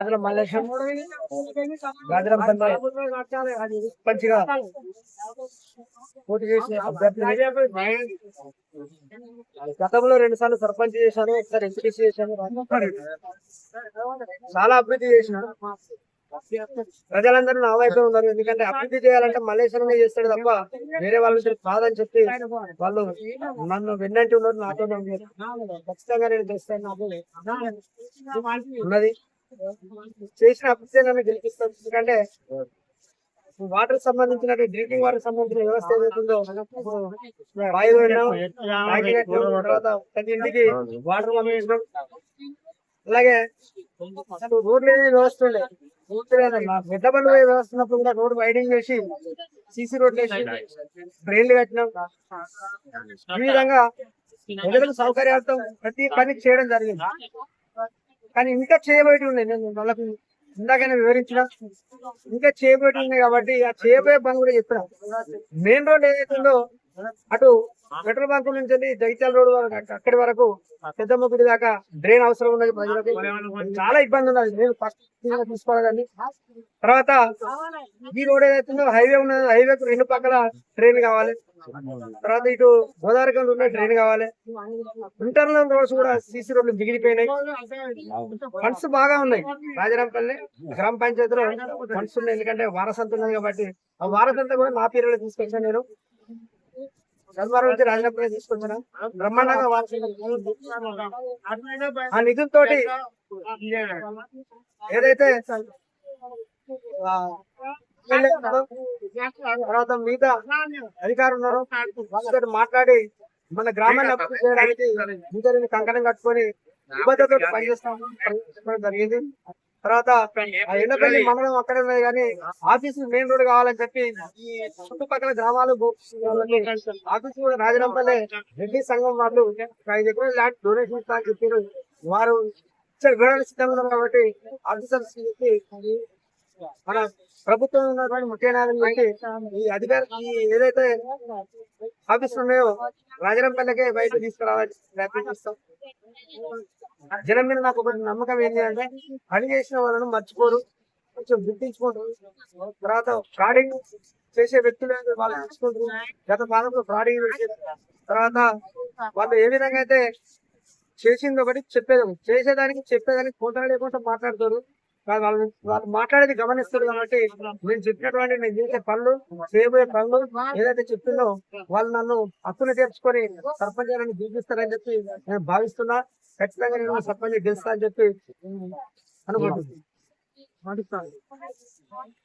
అసలు మల్లేశం గాజరం మంచిగా పోటీ చేసిన గతంలో రెండు సార్లు సర్పంచ్ చేశాను ఒకసారి ఎంపీటీసీ చేశాను చాలా అభివృద్ధి చేసిన. ప్రజలందరూ నా వైపే ఉన్నారు. ఎందుకంటే అభివృద్ధి చేయాలంటే మల్లేశ్వరమే చేస్తాడు తప్ప వేరే వాళ్ళ కాదని చెప్పి వాళ్ళు నన్ను వెన్నంటి ఉన్నారు నాతో. ఖచ్చితంగా నేను చేస్తాను. నాకు ఉన్నది. చేసిన అభివృద్ధి నన్ను గెలిపిస్తాను ఎందుకంటే వాటర్ సంబంధించిన డ్రింకింగ్ వాటర్ సంబంధించిన వ్యవస్థ ఏదైతుందో తర్వాత ప్రతి ఇంటికి వాటర్ పంపించడం. అలాగే అసలు రోడ్లు ఏమీ వ్యవస్థ ఉండే? పెద్ద బండ్లు పోయే వ్యవస్థ ఉన్నప్పుడు కూడా రోడ్ వైడింగ్ చేసి సీసీ రోడ్లు వేసి డ్రైన్లు కట్టినాం. ఈ విధంగా ప్రజలకు సౌకర్యార్థం ప్రతి పని చేయడం జరిగింది. కానీ ఇంకా చేయబోయేటి ఉన్నాయి. నేను వాళ్ళకి ఇందాకనే వివరించిన. ఇంకా చేయబోయేటి ఉన్నాయి కాబట్టి ఆ చేయబోయే పని కూడా చెప్పిన. మెయిన్ రోడ్ ఏదైతే ఉందో అటు పెట్రోల్ బంక్ నుంచి వెళ్ళి జగిత్యాల రోడ్ వరకు అక్కడి వరకు పెద్దమ్మ గుడి దాకా డ్రైన్ అవసరం ఉన్నది ప్రజలకు. చాలా ఇబ్బంది ఉన్నది. నేను తీసుకోవాలి తర్వాత ఈ రోడ్ ఏదైతే హైవే ఉన్నది. హైవే రెండు పక్కల ట్రైన్ కావాలి. తర్వాత ఇటు గోదావరికంలో ఉన్న ట్రైన్ కావాలి. ఇంటర్నల్ రోడ్స్ కూడా సీసీ రోడ్లు మిగిలిపోయినాయి. ఫండ్స్ బాగా ఉన్నాయి. రాజరాంపల్లి గ్రామ పంచాయతీలో ఫండ్స్ ఉన్నాయి. ఎందుకంటే వారసంత ఉన్నది కాబట్టి ఆ వారసంతా కూడా నా పేరులో తీసుకొచ్చాను నేను. ధర్మవరం నుంచి రాజరాంపల్లి తీసుకొచ్చాను బ్రహ్మాండంగా వారసంత ఆ నిధులతో ఏదైతే తర్వాత మిగతా అధికారులు ఉన్నారో వాళ్ళతో మాట్లాడి మన గ్రామాన్ని అభివృద్ధి చేయడానికి ఇంటర్వ్యూ కంకణం కట్టుకొని నిబద్ధతతో పనిచేస్తాం జరిగింది. తర్వాత ఎండపల్లి మండలం అక్కడ ఉన్నాయి కానీ ఆఫీసు మెయిన్ రోడ్ కావాలని చెప్పి ఈ చుట్టుపక్కల గ్రామాలు ఆఫీసు కూడా రాజరంపల్లి రెడ్డి సంఘం వాళ్ళు ఐదు ఎకరాల ల్యాండ్ డొనేషన్ ఇస్తా చెప్పారు. వారు ఇచ్చే వివరాలు సిద్ధంగా కాబట్టి ఆఫీసర్స్ చెప్పి మన ప్రభుత్వం ఉన్నటువంటి ముఖ్యనాయకులు పెట్టి ఈ అధికారి ఏదైతే ఆఫీసులు ఉన్నాయో రాజరంపల్లకే బయట తీసుకురావాలి ప్రయత్నిస్తాం జనం మీద నాకు ఒకటి నమ్మకం ఏంటి అంటే పని చేసిన వాళ్ళను మర్చిపోరు కొంచెం గుర్తించుకుంటారు తర్వాత ఫ్రాడింగ్ చేసే వ్యక్తులు వాళ్ళు తెలుసుకుంటారు గత పాదంలో ఫ్రాడింగ్ తర్వాత వాళ్ళు ఏ విధంగా అయితే చేసింది ఒకటి చెప్పేది చేసేదానికి చెప్పేదానికి కొంత లేకుండా మాట్లాడతారు. వాళ్ళు వాళ్ళు- మాట్లాడేది గమనిస్తారు కాబట్టి నేను చెప్పినటువంటి నేను చేసే పనులు చేయబోయే పనులు ఏదైతే చెప్పిందో వాళ్ళు నన్ను అప్పులు తీర్చుకొని సర్పంచ్ గారిని గెలిపిస్తారని చెప్పి నేను భావిస్తున్నా. ఖచ్చితంగా నేను సర్పంచ్ గెలుస్తా అని చెప్పి అనుకుంటున్నాను